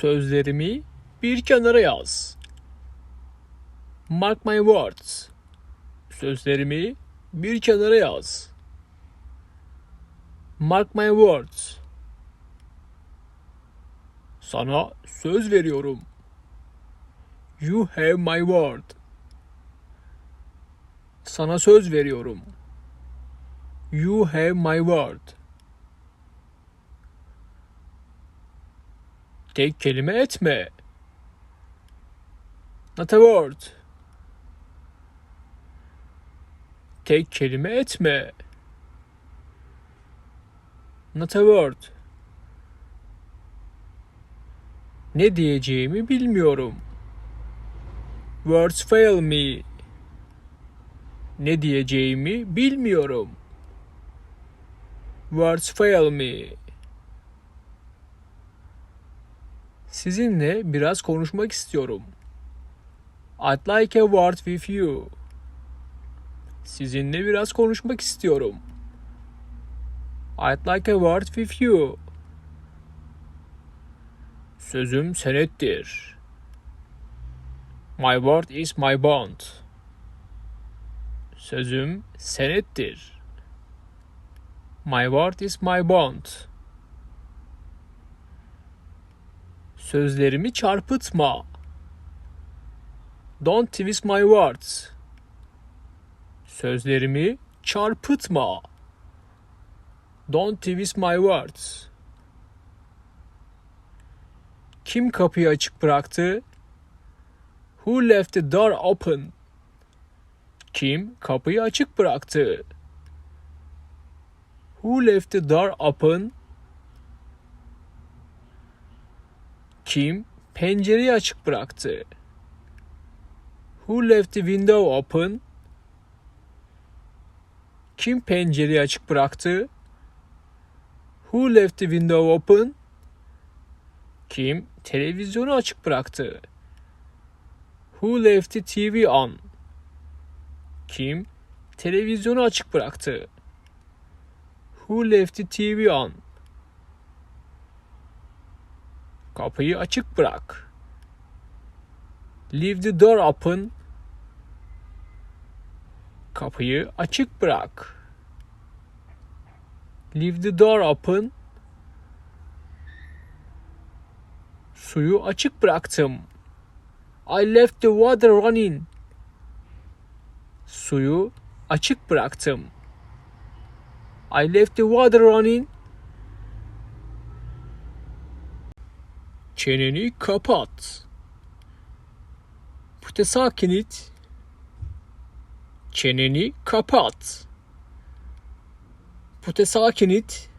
Sözlerimi bir kenara yaz. Mark my words. Sözlerimi bir kenara yaz. Mark my words. Sana söz veriyorum. You have my word. Sana söz veriyorum. You have my word. Tek kelime etme. Not a word. Tek kelime etme. Not a word. Ne diyeceğimi bilmiyorum. Words fail me. Ne diyeceğimi bilmiyorum. Words fail me. Sizinle biraz konuşmak istiyorum. I'd like a word with you. Sizinle biraz konuşmak istiyorum. I'd like a word with you. Sözüm senettir. My word is my bond. Sözüm senettir. My word is my bond. Sözlerimi çarpıtma. Don't twist my words. Sözlerimi çarpıtma. Don't twist my words. Kim kapıyı açık bıraktı? Who left the door open? Kim kapıyı açık bıraktı? Who left the door open? Kim pencereyi açık bıraktı? Who left the window open? Kim pencereyi açık bıraktı? Who left the window open? Kim televizyonu açık bıraktı? Who left the TV on? Kim televizyonu açık bıraktı? Who left the TV on? Kapıyı açık bırak. Leave the door open. Kapıyı açık bırak. Leave the door open. Suyu açık bıraktım. I left the water running. Suyu açık bıraktım. I left the water running. Çeneni kapat. Pute sakin it. Çeneni kapat. Pute sakin it.